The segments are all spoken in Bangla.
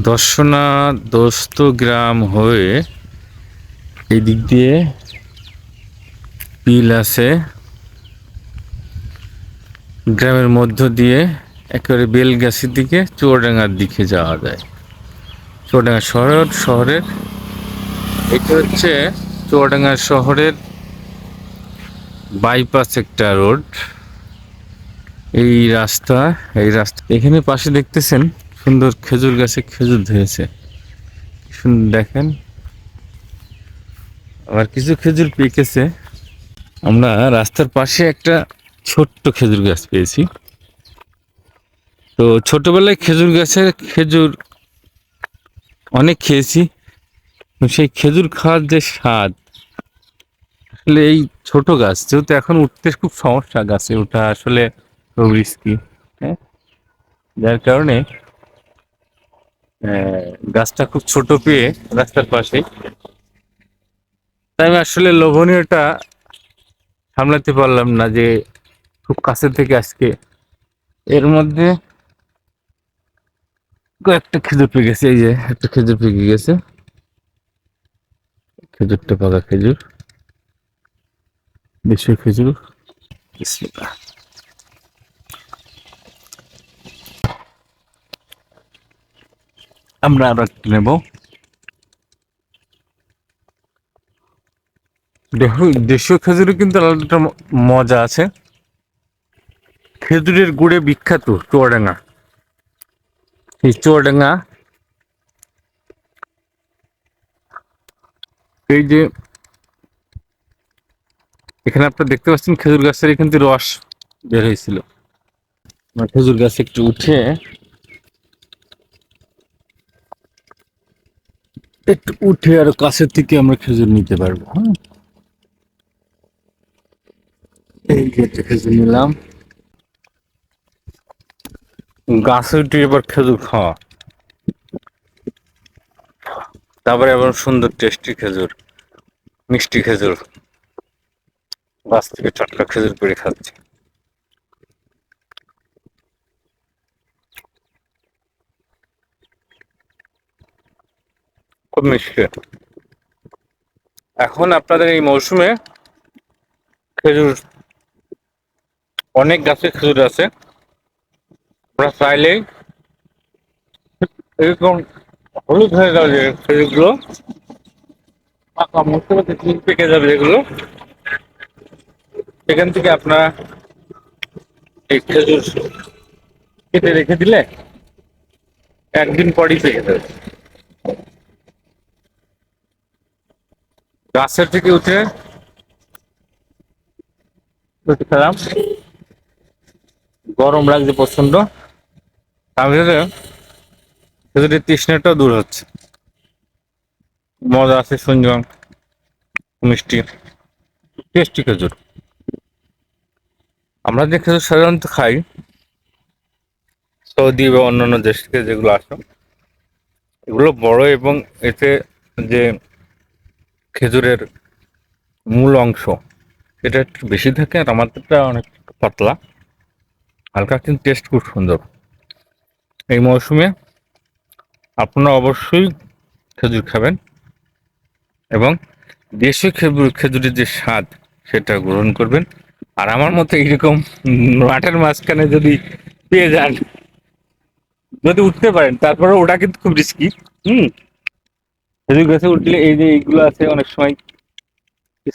দর্শনা দোস্ত গ্রাম হয়ে এই দিক দিয়ে বিল আছে। গ্রামের মধ্য দিয়ে একেবারে বেলগাছির দিকে চুয়াডাঙ্গার দিকে যাওয়া যায়। চুয়াডাঙ্গা শহর শহরের এটা হচ্ছে চুয়াডাঙ্গা শহরের বাইপাস একটা রোড এই রাস্তা এই রাস্তা এখানে পাশে দেখতেছেন সুন্দর খেজুর গাছে খেজুর ধরেছে। সুন্দর দেখেন। আবার কিছু খেজুর পেকেছে। আমরা রাস্তার পাশে একটা ছোট্ট খেজুর গাছ পেয়েছি। তো ছোটবেলায় খেজুর গাছের খেজুর অনেক খেয়েছি। সেই খেজুর খাওয়ার যে স্বাদ, আসলে এই ছোট গাছ, যেহেতু এখন উঠতে খুব সমস্যা গাছে ওঠা, আসলে খুব রিস্কি হ্যাঁ? যার কারণে গাছটা খুব ছোট পেয়ে রাস্তার পাশে তাই আমি আসলে লোভনীয়টা সামলাতে পারলাম না যে খুব কাছে থেকে আজকে এর মধ্যে কয়েকটা খেজুর পেকে গেছে, এই যে একটা খেজুর পেকে গেছে। খেজুরটা পাকা খেজুর, দেশীয় খেজুর। আমরা আরও একটু নেব। দেশীয় খেজুরে কিন্তু আলাদা মজা আছে। খেজুরের গুড়ে বিখ্যাত চুয়াডাঙ্গা। এই চুয়াডাঙ্গা এই যে এখানে আপনারা দেখতে পাচ্ছেন খেজুর গাছের কিন্তু রস বের হয়েছিল। খেজুর গাছ একটু উঠে একটু উঠে আর কাছের থেকে আমরা খেজুর নিতে পারব হ্যাঁ? এই যে খেজুর নিলাম। গাছে উঠে এবার খেজুর খাওয়া। তারপরে আবার সুন্দর টেস্টি খেজুর, মিষ্টি খেজুর। গাছ থেকে টাটকা খেজুর পেড়ে খাচ্ছি। খুব মিষ্টি? এখন আপনাদের এই মৌসুমে খেজুর, অনেক গাছে খেজুর আছে। আমরা চাইলেই এরকম হলুদ হয়ে যাবে খেজুরগুলো পেকে যাবে যেগুলো, সেখান থেকে আপনারা এই খেজুর কেটে রেখে দিলে একদিন পরই পেকে যাবে। গাছের থেকে উঠে খেলাম। গরম লাগছে প্রচণ্ড আমি খেজুরের তৃষ্ণাটাও দূর হচ্ছে। মজা আছে সুন্দর মিষ্টি। টেস্টি খেজুর। আমরা যে খেজুর সাধারণত খাই, সৌদি বা অন্যান্য দেশ থেকে যেগুলো আসে, এগুলো বড় এবং এতে যে খেজুরের মূল অংশ। এটা একটু বেশি থাকে আর আমাদেরটা অনেক পাতলা। হালকা কিন্তু টেস্ট খুব সুন্দর। এই মৌসুমে আপনারা অবশ্যই খেজুর খাবেন এবং দেশীয় খেজুর, খেজুরের যে স্বাদ, সেটা গ্রহণ করবেন। আর আমার মতো এইরকম মাঠের মাঝখানে যদি পেয়ে যান, যদি উঠতে পারেন তারপরে ওটা কিন্তু খুব রিস্কি হুম? খেজুর গাছে উঠলে এই যে এইগুলো আছে, অনেক সময়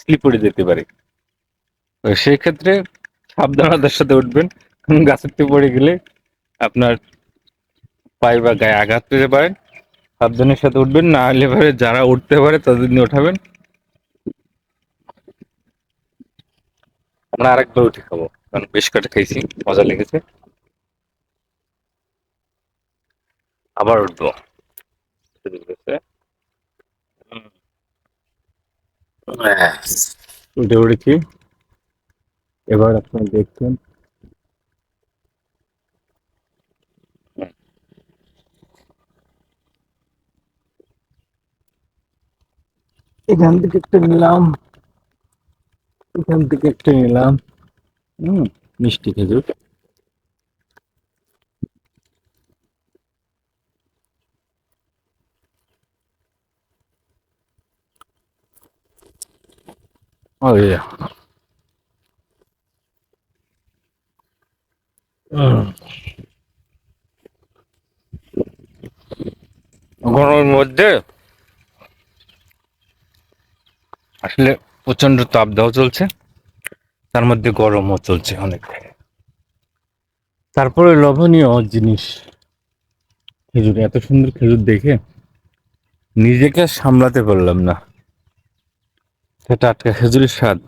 স্লিপ পড়ে যেতে পারে। তো সেই ক্ষেত্রে সাবধানতার সাথে উঠবেন। গাছের থেকে পড়ে গেলে আপনার পায়ে বা গায়ে আঘাত পেতে পারেন সাবধানের সাথে উঠবেন, না হলে পরে যারা উঠতে পারে তাদের নিয়ে উঠাবেন আমরা আরেকবার উঠে খাব, কারণ বেশ কটা খাইছি, মজা লেগেছে। আবার উঠবো খেজুর গাছে। হুম। ব্যাস। উঠে উঠেছি এবার আপনারা দেখছেন এখান থেকে একটা নিলাম এখান থেকে একটা নিলাম হুম মিষ্টি খেজুর ওই উম। গরমের মধ্যে আসলে প্রচণ্ড তাপ দেওয়া চলছে। তার মধ্যে গরমও চলছে অনেক। তারপরে লোভনীয় জিনিস। খেজুর, এত সুন্দর খেজুর দেখে নিজেকে সামলাতে পারলাম না। সেটা আটকা খেজুরের স্বাদ।